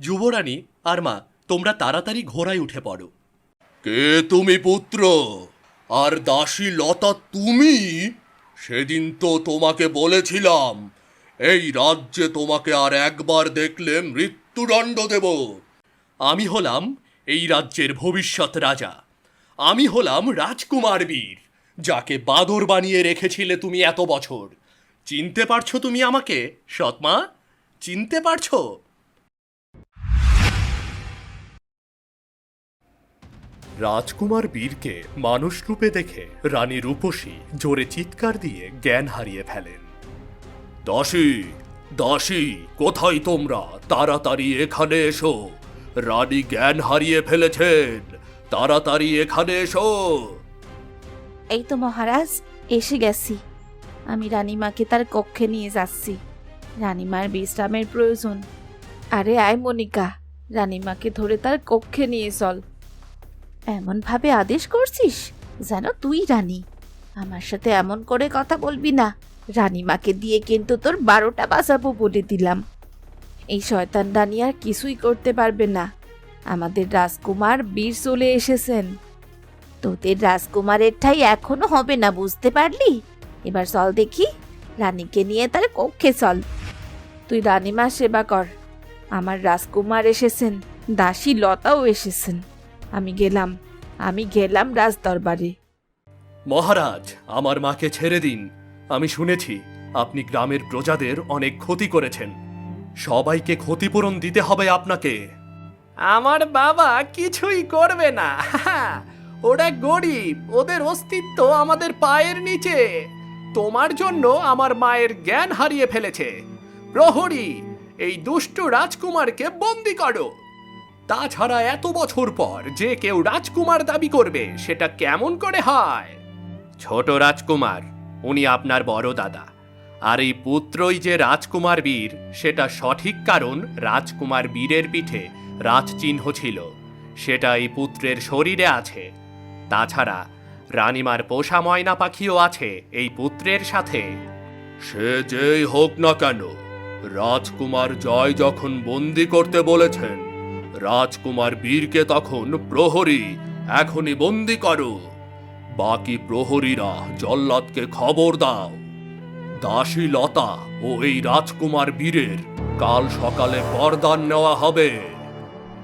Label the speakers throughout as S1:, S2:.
S1: যুবরানী আর মা তোমরা তাড়াতাড়ি ঘোড়ায় উঠে পড়ো।
S2: কে তুমি পুত্র? আর দাসী লতা তুমি? সেদিন তো তোমাকে বলেছিলাম এই রাজ্যে তোমাকে আর একবার দেখলে মৃত্যুদণ্ড দেব।
S1: আমি হলাম এই রাজ্যের ভবিষ্যৎ রাজা। আমি হলাম রাজকুমার বীর যাকে বাদর বানিয়ে রেখেছিলে তুমি এত বছর। চিনতে পারছ তুমি আমাকে সৎমা চিনতে পারছ? রাজকুমার বীরকে মানুষ রূপে দেখে রানী রূপসী জোরে চিৎকার দিয়ে জ্ঞান হারিয়ে ফেলেন।
S2: দাসী দাসী কোথায় তোমরা? তাড়াতাড়ি এখানে এসো। রানী জ্ঞান হারিয়ে ফেলেছেন। তাড়াতাড়ি এখানে এসো।
S3: এই তো মহারাজ এসে গেছি। আমি রানীমাকে তার কক্ষে নিয়ে যাচ্ছি। রানীমার বিশ্রামের প্রয়োজন। আরে আয় মনিকা রানীমাকে ধরে তার কক্ষে নিয়ে চল। এমনভাবে আদেশ করছিস যেন তুই রানী। আমার সাথে এমন করে কথা বলবি না। রানীমাকে দিয়ে কিন্তু তোর বারোটা বাজাবো বলে দিলাম। এই শয়তান রানী আর কিছুই করতে পারবে না। আমাদের রাজকুমার বীর চলে এসেছেন। তোদের রাজকুমারের ঠাই এখনও হবে না, বুঝতে পারলি? এবার চল দেখি, রানীকে নিয়ে তার কক্ষে চল। তুই রানীমার সেবা কর। আমার রাজকুমার এসেছেন, দাসী লতাও এসেছেন। আমি গেলাম। আমি গেলাম রাজ দরবারে
S1: মহারাজ আমার মাকে ছেড়ে দিন। আমি শুনেছি আপনি গ্রামের প্রজাদের অনেক ক্ষতি করেছেন। সবাইকে ক্ষতিপূরণ দিতে হবে আপনাকে।
S4: আমার বাবা কিছুই করবে না। ওরা গরিব ওদের অস্তিত্ব আমাদের পায়ের নিচে। তোমার জন্য আমার মায়ের জ্ঞান হারিয়ে ফেলেছে। প্রহরী এই দুষ্ট রাজকুমারকে বন্দি করো। তাছাড়া এত বছর পর যে কেউ রাজকুমার দাবি করবে, সেটা কেমন করে হয়? ছোট রাজকুমার, উনি আপনার বড় দাদা। আর এই পুত্রই যে রাজকুমার বীর, সেটা সঠিক কারণ রাজকুমার বীরের পিঠে রাজচিহ্ন ছিল। সেটা এই পুত্রের শরীরে আছে। তাছাড়া রানীমার পোষা ময়না পাখিও আছে এই পুত্রের সাথে।
S2: সে যেই হোক না কেন, রাজকুমার জয় যখন বন্দি করতে বলেছেন রাজকুমার বীরকে তখন প্রহরী এখনই বন্দি করো। বাকি প্রহরীরা জল্লাদকে খবর দাও। দাসী লতা ও এই রাজকুমার বীরের কাল সকালে বরদান নেওয়া হবে।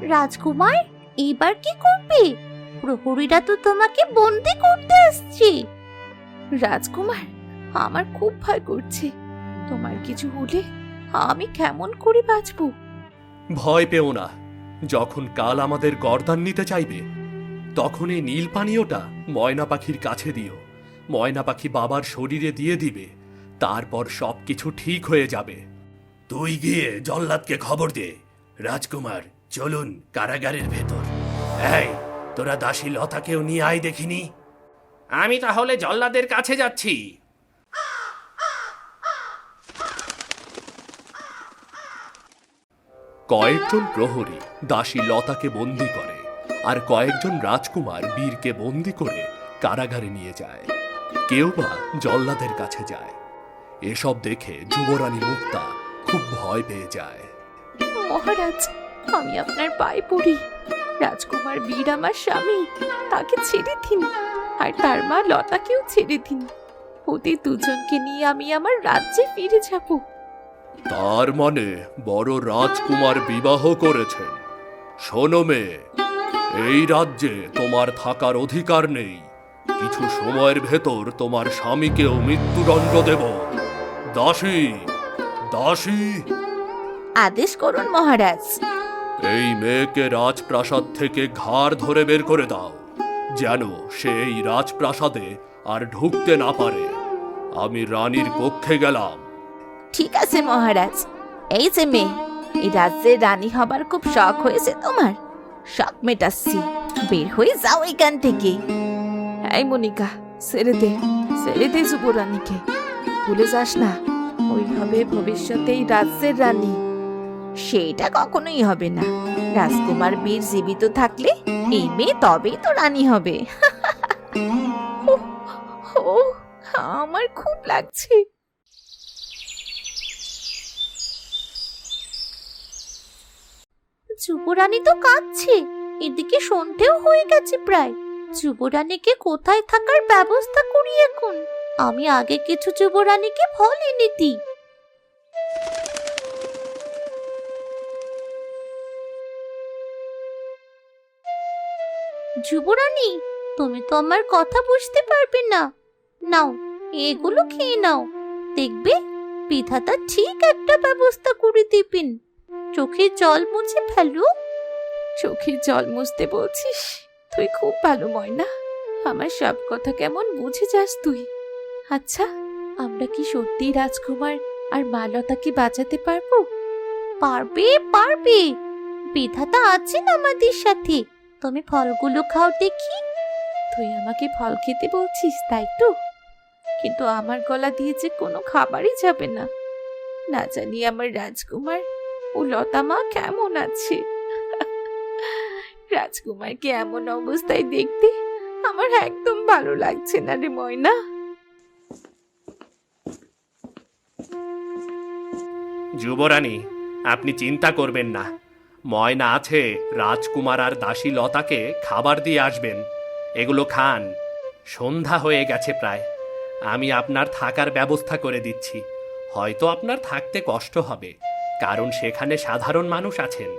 S3: রাজকুমার এবার কি করবে? প্রহরীরা তো তোমাকে বন্দি করতে আসছে। রাজকুমার আমার খুব ভয় করছে। তোমার কিছু হলে আমি কেমন করে বাঁচবো?
S1: ভয় পেও না। যখন কাল আমাদের গর্দান নিতে চাইবে তখন এই নীল পানীয়টা ময়না পাখির কাছে দিও। ময়না পাখি বাবার শরীরে দিয়ে দিবে, তারপর সবকিছু ঠিক হয়ে যাবে।
S2: তুই গিয়ে জল্লাদকে খবর দে। রাজকুমার, চলুন কারাগারের ভেতর। এই, তোরা দাসী লতাকেও নিয়ে আয় দেখিনি।
S4: আমি তাহলে জল্লাদের কাছে যাচ্ছি।
S1: কয়েকজন প্রহরী দাসী লতাকে বন্দি করে আর কয়েকজন রাজকুমার বীরকে বন্দি করে কারাগারে নিয়ে যায়। কেউ বা জল্লাদের কাছে যায়। এসব দেখে যুবরানী মুক্তা খুব ভয় পেয়ে যায়।
S3: মহারাজ, আমি আপনার পায়ে পড়ি রাজকুমার বীর আমার স্বামী, তাকে ছেড়ে দিন। আর তার মা লতাকেও ছেড়ে দিন। ওদের দুজনকে নিয়ে আমি আমার রাজ্যে ফিরে যাব।
S2: তার মানে বড় রাজকুমার বিবাহ করেছেন শোনো মেয়ে এই রাজ্যে তোমার থাকার অধিকার নেই। কিছু সময়ের ভেতর তোমার স্বামীকেও মৃত্যুদণ্ড দেব। দাসী দাসী।
S3: আদেশ করুন মহারাজ।
S2: এই মেয়েকে রাজপ্রাসাদ থেকে ঘাড় ধরে বের করে দাও যেন সে এই রাজপ্রাসাদে আর ঢুকতে না পারে। আমি রানীর কক্ষে গেলাম।
S3: ঠিক আছে মহারাজ। এই যে মেয়ে এই রাজ্যের রানী হবার খুব শখ হয়েছে তোমার। শখ মেটাচ্ছি। বের হয়ে যাও এখান থেকে। এই মনিকা ছেড়ে দে ছেড়ে দে যুবরানীকে। ভুলে যাস না ওই হবে ভবিষ্যতে এই রাজ্যের রানী। সেটা কখনোই হবে না। রাজকুমার বীর জীবিত থাকলে এই মেয়ে তবেই তো রানী হবে। ও আমার খুব লাগছে।
S5: যুবরানী তো কাঁদছে। এদিকে সন্ধেও হয়ে গেছে প্রায়। যুবরানীকে কোথায় থাকার ব্যবস্থা করি এখন? আমি আগে কিছু যুবরানীকে ফল এনে দিই। যুবরানী, তুমি তো আমার কথা বুঝতে পারবে না। নাও, এগুলো খেয়ে নাও। দেখবে, বিধাতা ঠিক একটা ব্যবস্থা করে দিবেন। চোখে জল মুছে ফেলো। চোখে জল মুছতে বলছিস? তুই খুব ভালো ময়না। আমার সব কথা কেমন বুঝে যাস তুই। আচ্ছা আমরা কি সত্যি রাজকুমার আর মালতাকে বাঁচাতে পারব? পারবে পারবে। বিধাতা আছেন আমাদের সাথে। তুমি ফলগুলো খাও দেখি। তুই আমাকে ফল খেতে বলছিস তাই তো? কিন্তু আমার গলা দিয়ে যে কোনো খাবারই যাবে না। না জানি আমার রাজকুমার ও লতা মা, কেমন আছে? রাজকুমারকে এমন অবস্থায় দেখতে আমার একদম ভালো লাগছে না রে ময়না।
S2: যুবরানী, আপনি চিন্তা করবেন না। ময়না আছে, রাজকুমার আর দাসী লতাকে খাবার দিয়ে আসবেন। এগুলো খান। সন্ধ্যা হয়ে গেছে প্রায়। আমি আপনার থাকার ব্যবস্থা করে দিচ্ছি। হয়তো আপনার থাকতে কষ্ট হবে। কারণ সেখানে সাধারণ মানুষ আছেন।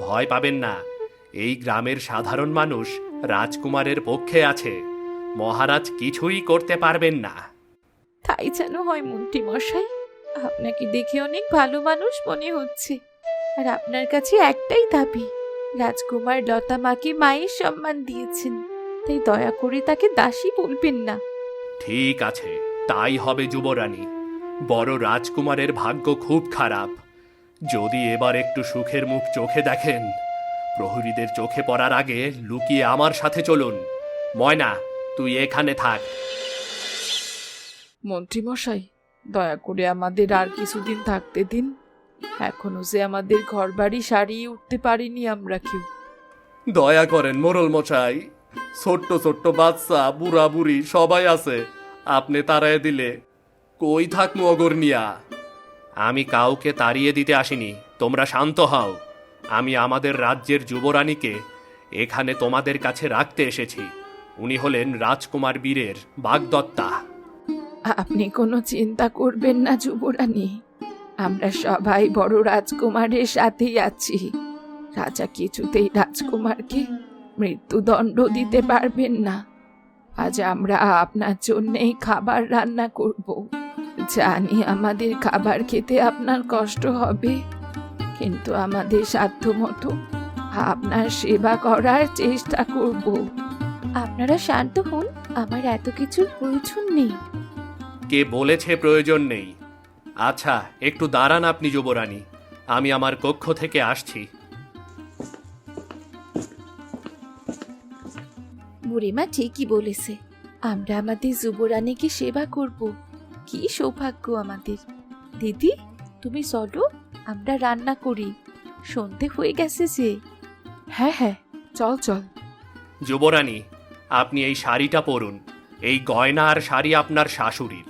S2: ভয় পাবেন না। এই গ্রামের সাধারণ মানুষ রাজকুমারের পক্ষে আছে। মহারাজ কিছুই করতে পারবেন না।
S5: তাই যেন হয় মন্ত্রী মশাই আপনাকে দেখে অনেক ভালো মানুষ মনে হচ্ছে। আর আপনার কাছে একটাই দাবি রাজকুমার লতা মাকে মায়ের সম্মান দিয়েছেন। তাই দয়া করে তাকে দাসী বলবেন না।
S2: ঠিক আছে তাই হবে যুবরানী। বড় রাজকুমারের ভাগ্য খুব খারাপ। যদি এবার একটু সুখের মুখ চোখে দেখেন প্রহরীদের চোখে পড়ার আগে লুকিয়ে আমার সাথে চলুন। ময়না তুই এখানে থাক।
S3: মন্ত্রী মশাই দয়া করে আমাদের আর কিছুদিন থাকতে দিন। এখনও যে আমাদের ঘরবাড়ি সারিয়ে উঠতে পারিনি আমরা কেউ।
S2: দয়া করেন মোরল মশাই ছোট্ট ছোট্ট বাচ্চা বুড়া বুড়ি সবাই আছে। আপনি তাড়ায় দিলে। কই থাকমু অগরনিয়া? আমি কাউকে তাড়িয়ে দিতে আসিনি, তোমরা শান্ত হও। আমি আমাদের রাজ্যের যুবরানীকে এখানে তোমাদের কাছে রাখতে এসেছি। উনি হলেন রাজকুমার বীরের বাগদত্তা।
S3: আপনি কোনো চিন্তা করবেন না, যুবরানী। আমরা সবাই বড় রাজকুমারের সাথেই আছি। রাজা কিছুতেই রাজকুমারকে মৃত্যুদণ্ড দিতে পারবেন না। আজ আমরা আপনার জন্যেই খাবার রান্না করব। জানি আমাদের খাবার খেতে আপনার কষ্ট হবে কিন্তু আমাদের সাধ্য মতো আপনার সেবা করার চেষ্টা করব।
S5: আপনারা শান্ত হন আমার এত কিছুর প্রয়োজন নেই।
S2: কে বলেছে প্রয়োজন নেই? আচ্ছা একটু দাঁড়ান আপনি যুবরানী আমি আমার কক্ষ থেকে আসছি।
S5: বুড়িমা ঠিকই বলেছে আমরা আমাদের যুবরানীকে সেবা করব। কি সৌভাগ্য আমাদের। দিদি তুমি চলো আমরা রান্না করি। সন্ধে হয়ে গেছে যে।
S3: হ্যাঁ হ্যাঁ চল চল।
S2: যুবরানী আপনি এই শাড়িটা পরুন। এই গয়না আর শাড়ি আপনার শাশুড়ির।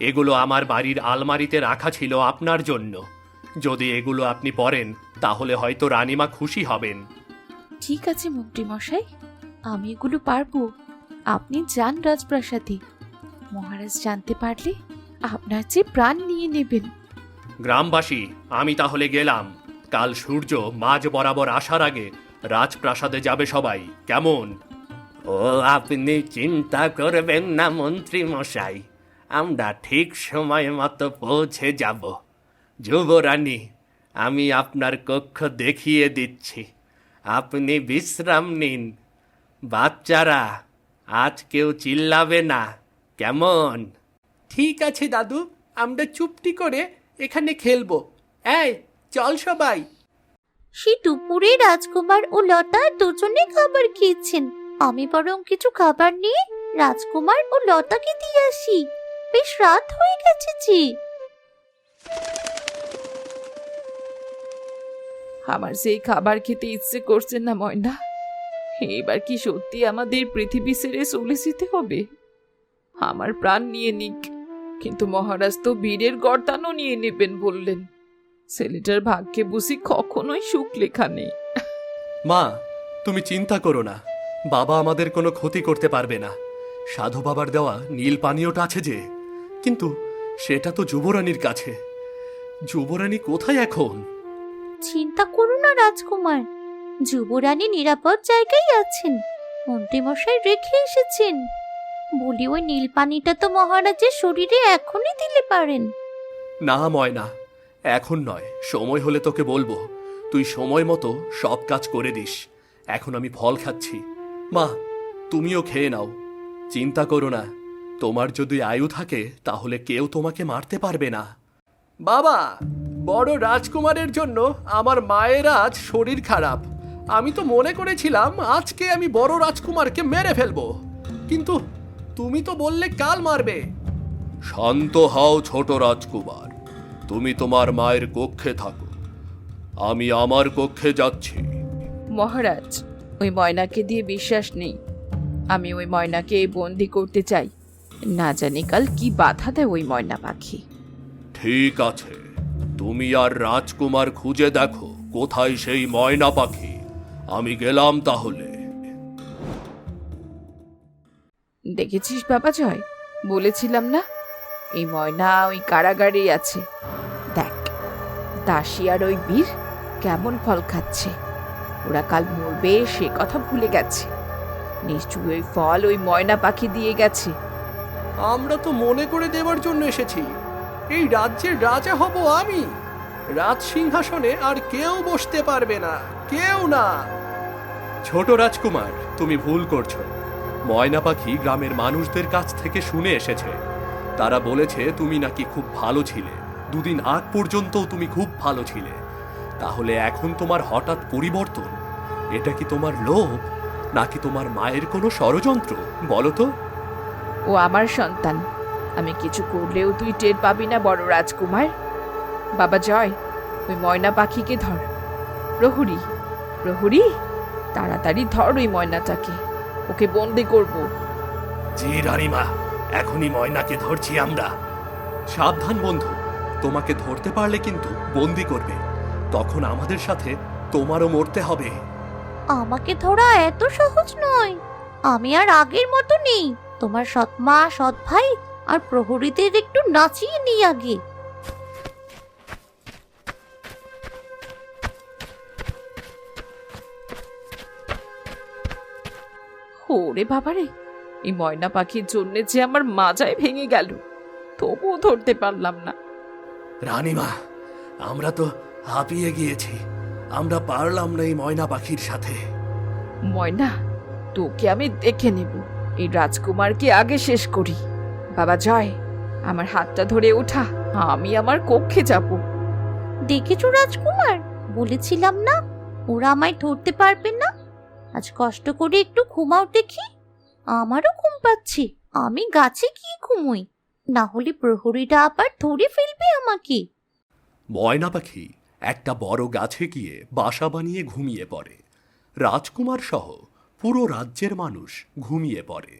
S2: এগুলো আমার বাড়ির আলমারিতে রাখা ছিল আপনার জন্য। যদি এগুলো আপনি পরেন তাহলে হয়তো রানীমা খুশি হবেন।
S5: ঠিক আছে মন্ত্রী মশাই আমি এগুলো পারব। আপনি যান রাজপ্রাসাদে। মহারাজ জানতে পারলে আপনার যে প্রাণ নিয়ে নেবেন।
S2: গ্রামবাসী আমি তাহলে গেলাম। কাল সূর্য মাঝ বরাবর আসার আগে রাজপ্রাসাদে যাবে সবাই। কেমন? ও আপনি চিন্তা করবেন না মন্ত্রী মশাই। আমরা ঠিক সময় মতো পৌঁছে যাব। যুবরানী আমি আপনার কক্ষ দেখিয়ে দিচ্ছি। আপনি বিশ্রাম নিন। বাচ্চারা আজ কেউ চিল্লাবে না। কেমন?
S4: ঠিক আছে দাদু আমরা চুপটি করে এখানে খেলব। এই চল সবাই।
S5: সে দুপুরে রাজকুমার ও লতা দুজনে খাবার খেয়েছেন। আমি বরং কিছু খাবার নিয়ে রাজকুমার ও লতাকে দিয়ে আসি। বেশ রাত হয়ে গেছে যে।
S3: আমার সেই খাবার খেতে ইচ্ছে করছে না ময়না। এবার কি সত্যি আমাদের পৃথিবী ছেড়ে চলে যেতে হবে? আমার প্রাণ নিয়ে নিক। কিন্তু মহারাজ তো বীরের গর্দানও নিয়ে নেবেন বললেন। ছেলেটার ভাগ্যে বুঝি কখনোই সুখ লেখা নেই।
S2: মা তুমি চিন্তা করো না। বাবা আমাদের কোনো ক্ষতি করতে পারবে না। সাধু বাবার দেওয়া নীল পানীয়টা আছে যে। কিন্তু সেটা তো যুবরানীর কাছে। যুবরানী কোথায় এখন?
S5: চিন্তা করো না রাজকুমার। যুবরানী নিরাপদ জায়গায় আছেন। মন্ত্রীমশাই রেখে এসেছেন। বলি ওই নীল পানিটা তো মহারাজের শরীরে এখনই দিলে পারেন।
S2: না, ময়না, এখন নয়। সময় হলে তোকে বলব। তুই সময় মতো সব কাজ করে দিস। এখন আমি ফল খাচ্ছি। মা, তুমিও খেয়ে নাও। চিন্তা করো না। তোমার যদি আয়ু থাকে, তাহলে কেউ তোমাকে মারতে পারবে না।
S6: বাবা, বড় রাজকুমারের জন্য আমার মায়ের আজ শরীর খারাপ। আমি তো মনে করেছিলাম আজকে আমি বড় রাজকুমারকে মেরে ফেলব। কিন্তু তুমি তো বললে কাল মারবে।
S7: শান্ত হও ছোট রাজকুমার। তুমি তোমার মায়ের কক্ষে থাকো। আমি আমার কক্ষে যাচ্ছি।
S3: মহারাজ ওই ময়নাকে দিয়ে বিশ্বাস নেই। আমি ওই ময়নাকে বন্দি করতে চাই। না জানি কাল কি বাধা দেয় ওই ময়না পাখি।
S7: ঠিক আছে। তুমি আর রাজকুমার খুঁজে দেখো কোথায় সেই ময়না পাখি। আমি গেলাম তাহলে।
S3: দেখেছিস বাবা জয়? বলেছিলাম না? এই ময়না ওই কারাগারেই আছে। দেখ দাসী আর ওই বীর কেমন ফল খাচ্ছে। ওরা কাল মরবে সে কথা ভুলে গেছে। নিশ্চয়ই ওই ফল ওই ময়না পাখি দিয়ে গেছে।
S6: আমরা তো মনে করে দেওয়ার জন্য এসেছি। এই রাজ্যের রাজা হব আমি। রাজ সিংহাসনে আর কেউ বসতে পারবে না। কেউ না।
S2: ছোট রাজকুমার তুমি ভুল করছ। ময়না পাখি গ্রামের মানুষদের কাছ থেকে শুনে এসেছে। তারা বলেছে তুমি নাকি খুব ভালো ছিলে। দুদিন আগ পর্যন্তও তুমি খুব ভালো ছিলে। তাহলে এখন তোমার হঠাৎ পরিবর্তন? এটা কি তোমার লোভ? নাকি তোমার মায়ের কোনো ষড়যন্ত্র? বলো তো।
S3: ও আমার সন্তান। আমি কিছু করলেও তুই টের পাবি না বড় রাজকুমার। বাবা জয় ওই ময়না পাখিকে ধর। প্রহরী প্রহরী তাড়াতাড়ি ধর ওই ময়নাটাকে। ওকে বন্দি করব।
S2: জি রানীমা এখনই ময়নাকে ধরছি আমরা। সাবধান বন্ধু তোমাকে ধরতে পারলে কিন্তু বন্দি করবে। তখন আমাদের সাথে তোমারও মরতে হবে।
S5: আমাকে ধরা এত সহজ নয়। আমি আর আগের মতো নেই। তোমার সৎ মা সৎ ভাই আর প্রহরীদের একটু নাচিয়ে নিই আগে।
S3: ওরে বাবারে এই ময়না পাখির জন্যে যে আমার মাজায় ভেঙে গেল তবুও ধরতে পারলাম না।
S2: রানীমা আমরা তো হাঁপিয়ে গিয়েছি আমরা পারলাম না এই ময়না পাখির সাথে।
S3: ময়না তোকে আমি দেখে নেব এই রাজকুমারকে আগে শেষ করি। বাবা জয় আমার হাতটা ধরে ওঠা আমি আমার কক্ষে যাব।
S5: দেখেছ রাজকুমার? বলেছিলাম না ওরা আমায় ধরতে পারবে না। আজ কষ্ট করে একটু ঘুমাও দেখি। আমারও ঘুম পাচ্ছি। আমি গাছে গিয়ে ঘুমোই। না হলে প্রহরীরা আবার ধরে ফেলবে আমাকে।
S2: ময়না পাখি একটা বড় গাছে গিয়ে বাসা বানিয়ে ঘুমিয়ে পড়ে। রাজকুমার সহ পুরো রাজ্যের মানুষ ঘুমিয়ে পড়ে।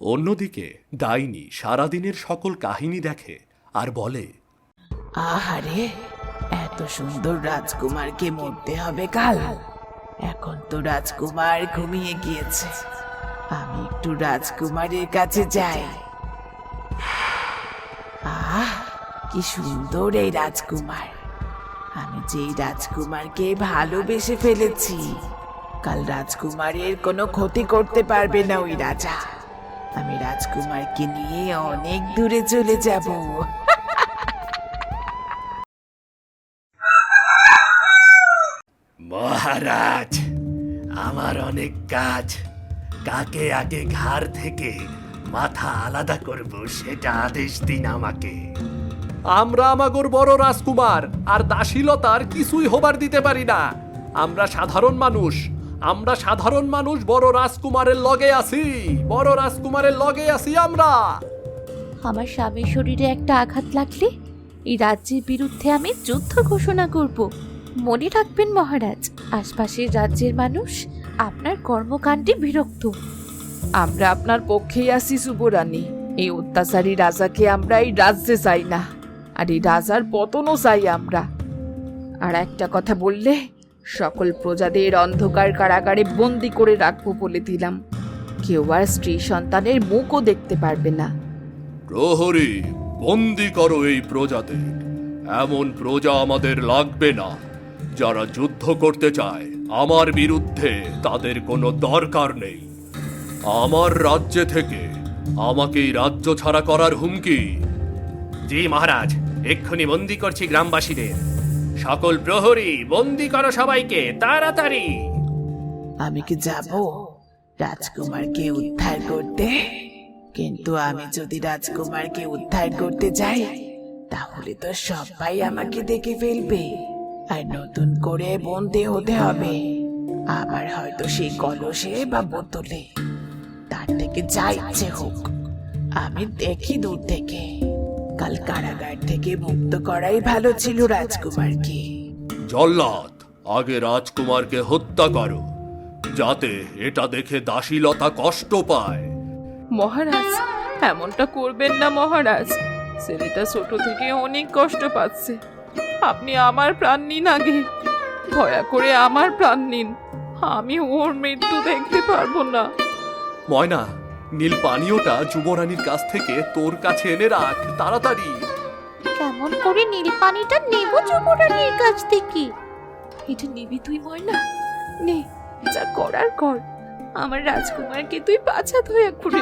S2: অন্যদিকে ডাইনি সারাদিনের সকল কাহিনী দেখে আর বলে
S3: আহারে এত সুন্দর রাজকুমারকে মরতে হবে কাল। এখন তো রাজকুমার ঘুমিয়ে গিয়েছে। আমি একটু রাজকুমারের কাছে যাই। আহ, কি সুন্দর এই রাজকুমার। আমি যেই রাজকুমারকে ভালোবেসে ফেলেছি, কাল রাজকুমারের কোনো ক্ষতি করতে পারবে না ওই রাজা। আমি রাজকুমারকে নিয়ে অনেক দূরে চলে যাব।
S2: মহারাজ আমার অনেক কাজ। কাকে আগে ঘাড় থেকে মাথা আলাদা করব সেটা আদেশ দিন আমাকে।
S6: আমরা আমাগর বড় রাজকুমার আর দাসীলতার কিছুই হবার দিতে পারি না। আমরা সাধারণ মানুষ আমরা সাধারণ মানুষ বড় রাজকুমারের লগে আছি বড় রাজকুমারের লগে আছি আমরা।
S8: আমার স্বামীর শরীরে একটা আঘাত লাগলে এই রাজ্যের বিরুদ্ধে আমি যুদ্ধ ঘোষণা করব। মনে রাখবেন মহারাজ আশপাশের রাজ্যের মানুষ আপনার কর্মকাণ্ডে বিরক্ত।
S3: আমরা আপনার পক্ষেই আছি সুবরানী। এই অত্যাচারী রাজাকে আমরা এই রাজ্যে চাই না আর এই রাজার পতনও চাই আমরা। আর একটা কথা বললে সকল প্রজাদের অন্ধকার কারাগারে বন্দি করে রাখব বলে দিলাম। কেউ আর স্ত্রী সন্তানের মুখও দেখতে পারবে না।
S2: প্রহরী বন্দি করো এই প্রজাদের। এমন প্রজা আমাদের লাগবে না। যারা যুদ্ধ করতে চায় আমার বিরুদ্ধে তাদের কোনো দরকার নেই। আমার রাজ্যে থেকে আমাকেই রাজ্য ছাড়া করার হুমকি।
S9: জি মহারাজ এক্ষুনি বন্দি করছি গ্রামবাসীদের। সকল প্রহরী বন্দি করো সবাইকে তাড়াতাড়ি!
S10: আমি কি যাব? রাজকুমারকে উদ্ধার করতে? কিন্তু আমি যদি রাজকুমারকে উদ্ধার করতে যাই তাহলে তো সবাই আমাকে দেখে ফেলবে। আর নতুন করে বন্দি হতে হবে। আবার হয়তো সেই কলসে বা বোতলে। তার থেকে যা ইচ্ছে হোক আমি দেখি দূর থেকে। কাল কারাগার থেকে মুক্ত করাই ভালো ছিল রাজকুমারকে।
S2: জল্লাদ আগে রাজকুমারকে হত্যা করো যাতে এটা দেখে দাসীলতা কষ্ট পায়।
S3: মহারাজ এমনটা করবেন না মহারাজ। ছেলেটা ছোট থেকে অনেক কষ্ট পাচ্ছে। আপনি আমার প্রাণ নিন আগে। দয়া করে আমার প্রাণ নিন। আমি ওর মৃত্যু দেখতে পারব না।
S11: ময়না নীল পানীয়টা যুবরানীর কাছ থেকে তোর কাছে এনে রাখ তাড়াতাড়ি।
S5: কেমন করে নীল পানিটা নেব যুবরানীর কাছ থেকে?
S3: এটা নিবি তুই ময়না? নে যা করার কর। আমার রাজকুমারকে তুই বাঁচা দয়া করে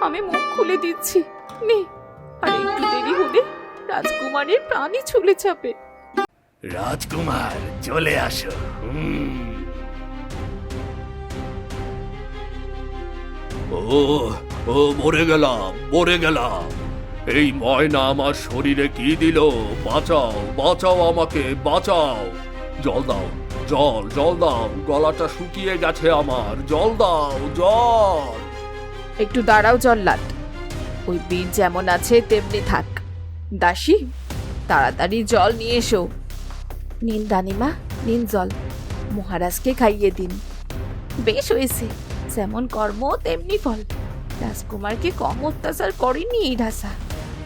S3: আমি মুখ খুলে দিচ্ছি। নে আর একটু দেরি হলে রাজকুমারের প্রাণই চলে যাবে।
S9: রাজকুমার চলে আসো।
S2: ও ও মরে গেলাম মরে গেলাম। এই ময়না আমার শরীরে কি দিল? বাঁচাও বাঁচাও আমাকে বাঁচাও। জল দাও জল জল দাও গলাটা শুকিয়ে গেছে আমার। জল দাও জল।
S3: একটু দাঁড়াও জল্লাদ। ওই বীর যেমন আছে তেমনি থাক। দাসী তাড়াতাড়ি জল নিয়ে এসো। নিন রানিমা নিন জল মহারাজকে খাইয়ে দিন। বেশ হয়েছে যেমন কর্ম তেমনি ফল। রাজকুমারকে কম অত্যাচার করেনি এই রাসা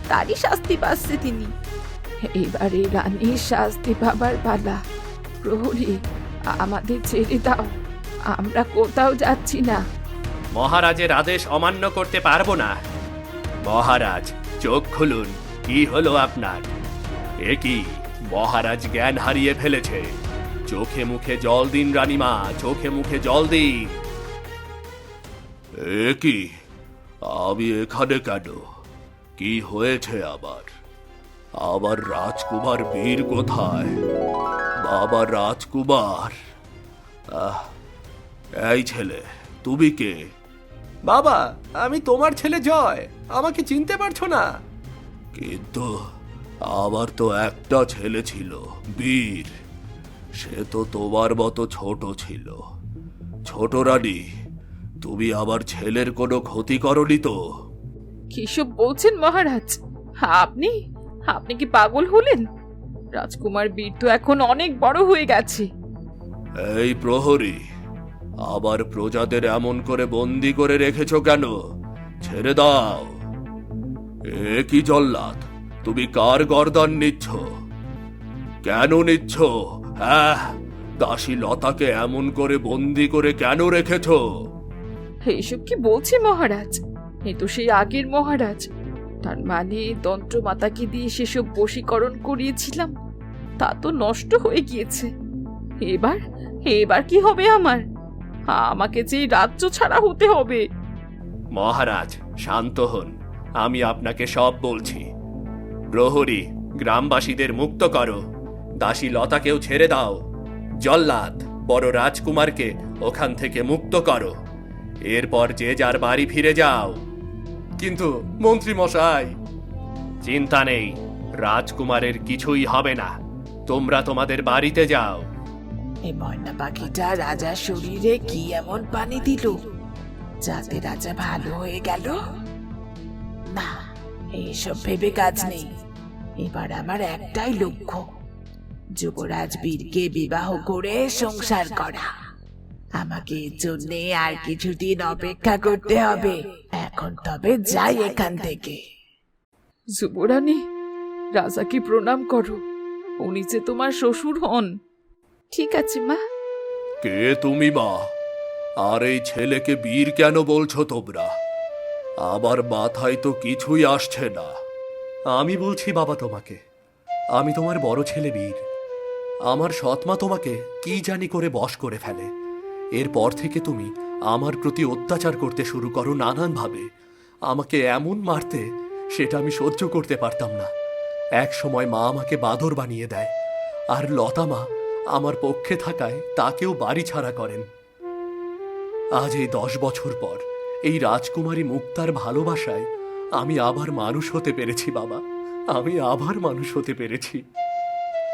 S3: তারই শাস্তি পাচ্ছে তিনি। এবারে রানীর শাস্তি পাবার পালা। প্রহরী আমাদের ছেড়ে দাও আমরা কোথাও যাচ্ছি না।
S9: মহারাজের আদেশ অমান্য করতে পারব না। মহারাজ চোখ খুলুন। কি হলো আপনার?
S2: এ কি? মহারাজ জ্ঞান হারিয়ে ফেলেছে। চোখে মুখে জল দিন রানীমা চোখে মুখে জল দিন। এ কি? আমি এখানে কেন? কি হয়েছে আবার? আবার রাজকুমার বীর কোথায়? বাবা রাজকুমার? আহ, এই ছেলে তুমি কে?
S11: বাবা আমি তোমার ছেলে জয়। আমাকে চিনতে পারছ না।
S2: কিন্তু আমার তো একটা ছেলে ছিল বীর। সে তো তোমার মতো ছোট ছিল। ছোট রানী তুমি আমার ছেলের কোনো ক্ষতি করনি তো?
S3: কিসব বলছেন মহারাজ? আপনি? আপনি কি পাগল হলেন? রাজকুমার বীর তো এখন অনেক বড় হয়ে গেছে।
S2: এই প্রহরী আবার প্রজাদের এমন করে বন্দি করে রেখেছ কেন? ছেড়ে দাও। এ কি জল্লাদ? তুমি কার গর্দান নিচ্ছ? কেন নিচ্ছ? হ্যাঁ দাসী লতাকে এমন করে বন্দি করে কেন রেখেছ?
S3: এইসব কি বলছে মহারাজ? এ তো সেই আগের মহারাজ। তার মানে তন্ত্র মাতাকে দিয়ে সেসব বশীকরণ করিয়েছিলাম? তা তো নষ্ট হয়ে গিয়েছে। এবার এবার কি হবে আমার? আমাকে যে রাজ্য ছাড়া হতে হবে।
S9: মহারাজ শান্ত হন। আমি আপনাকে সব বলছি। প্রহরী, গ্রামবাসীদের মুক্ত করো। দাসী লতাকেও ছেড়ে দাও। জল্লাদ, বড় রাজকুমারকে ওখান থেকে মুক্ত করো। এরপর যে যার বাড়ি ফিরে যাও।
S11: কিন্তু মন্ত্রী মশাই!
S9: চিন্তা নেই, রাজকুমারের কিছুই হবে না। তোমরা তোমাদের বাড়িতে যাও।
S10: এই ময়না পাখিটা রাজার শরীরে কি এমন পানি দিল? যাতে রাজা ভালো হয়ে গেল? না এইসব ভেবে কাজ নেই। এবার আমার একটাই লক্ষ্য যুবরাজ বীরকে বিবাহ করে সংসার করা। আমাকে এর জন্য আর কিছুদিন অপেক্ষা করতে হবে। এখন তবে যাই এখান থেকে।
S3: যুবরানী রাজাকে প্রণাম করো? উনি যে তোমার শ্বশুর হন। ঠিক আছে মা।
S12: কে তুমি মা? আর এই ছেলেকে বীর কেন বলছো তোমরা? আমার মাথায় তো কিছুই আসছে না।
S2: আমি বলছি, বাবা তোমাকে, আমি তোমার বড় ছেলে বীর। আমার সৎমা তোমাকে কি জানি করে বশ করে ফেলে। এরপর থেকে তুমি আমার প্রতি অত্যাচার করতে শুরু করো নানানভাবে। আমাকে এমন মারতে সেটা আমি সহ্য করতে পারতাম না। এক সময় মা আমাকে বাদর বানিয়ে দেয়, আর লতা মা আমার পক্ষে থাকায় তাকেও বাড়ি ছাড়া করেন। আজ এই দশ বছর পর এই রাজকুমারী মুক্তার ভালোবাসায় আমি আবার মানুষ হতে পেরেছি, বাবা। আমি আবার মানুষ হতে পেরেছি।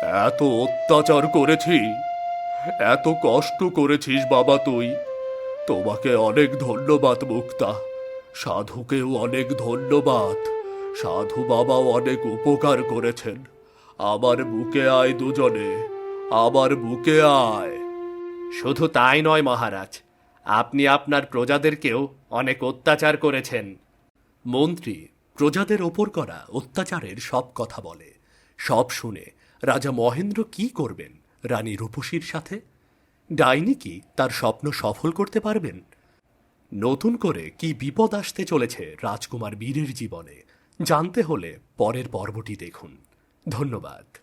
S12: এত অত্যাচার করেছি, এত কষ্ট করেছিস, বাবা তুই। তোমাকে অনেক ধন্যবাদ, মুক্তা। সাধুকেও অনেক ধন্যবাদ। সাধু বাবাও অনেক উপকার করেছেন। আমার বুকে আয় দুজনে, আমার বুকে আয়।
S4: শুধু তাই নয়, মহারাজ। আপনি আপনার প্রজাদেরকেও অনেক অত্যাচার করেছেন।
S2: মন্ত্রী, প্রজাদের ওপর করা অত্যাচারের সব কথা বলে। সব শুনে রাজা মহেন্দ্র কি করবেন? রানী রূপসীর সাথে? ডাইনি কি তার স্বপ্ন সফল করতে পারবেন? নতুন করে কি বিপদ আসতে চলেছে রাজকুমার বীরের জীবনে? জানতে হলে পরের পর্বটি দেখুন। ধন্যবাদ।